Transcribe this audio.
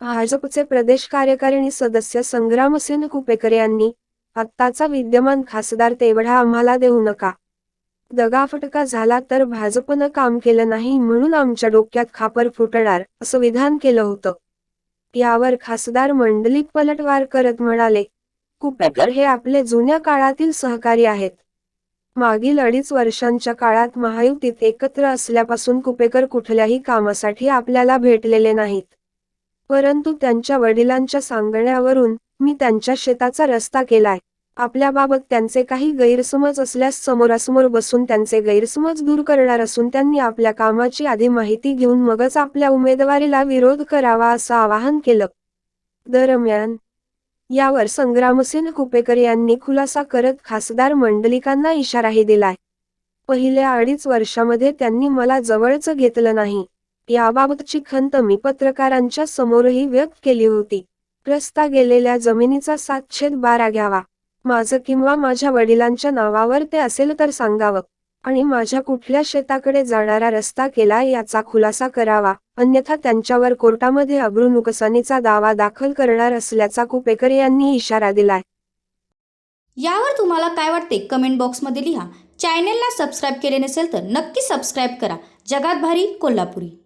भाजपचे प्रदेश कार्यकारिणी सदस्य संग्रामसेन कुपेकर यांनी आत्ताचा विद्यमान खासदार तेवढा आम्हाला देऊ नका. दगाफटका झाला तर भाजपनं काम केलं नाही म्हणून आमच्या डोक्यात खापर फुटणार असं विधान केलं होतं. यावर खासदार मंडलिक पलटवार करत म्हणाले कुपेकर हे आपले जुन्या काळातील सहकारी आहेत. मागील अडीच वर्षांच्या काळात महायुतीत एकत्र असल्यापासून कुपेकर कुठल्याही कामासाठी आपल्याला भेटलेले नाहीत. परंतु त्यांच्या वडिलांच्या सांगण्यावरून मी त्यांच्या शेताचा रस्ता केलाय. आपल्याबाबत त्यांचे काही गैरसमज असल्यास समोरासमोर बसून त्यांचे गैरसमज दूर करणार असून त्यांनी आपल्या कामाची आधी माहिती घेऊन मगच आपल्या उमेदवारीला विरोध करावा असं आवाहन केलं. दरम्यान यावर संग्रामसेन कुपेकर यांनी खुलासा करत खासदार मंडलिकांना इशाराही दिलाय. पहिल्या अडीच वर्षामध्ये त्यांनी मला जवळच घेतलं नाही. याबाबतची खंत मी पत्रकारांच्या समोरही व्यक्त केली होती. रस्ता गेलेल्या जमिनीचा सातशेद बारा घ्यावा. माझं किंवा माझ्या वडिलांच्या नावावर ते असेल तर सांगावं. आणि माझ्या कुठल्या शेताकडे जाणारा रस्ता केला याचा खुलासा करावा. अन्यथा त्यांच्यावर कोर्टामध्ये अब्रू नुकसानीचा दावा दाखल करणार असल्याचा कुपेकर यांनी इशारा दिलाय. यावर तुम्हाला काय वाटते? कमेंट बॉक्समध्ये लिहा. चॅनेलला सबस्क्राईब केले नसेल तर नक्की सबस्क्राईब करा. जगात भारी कोल्हापुरी.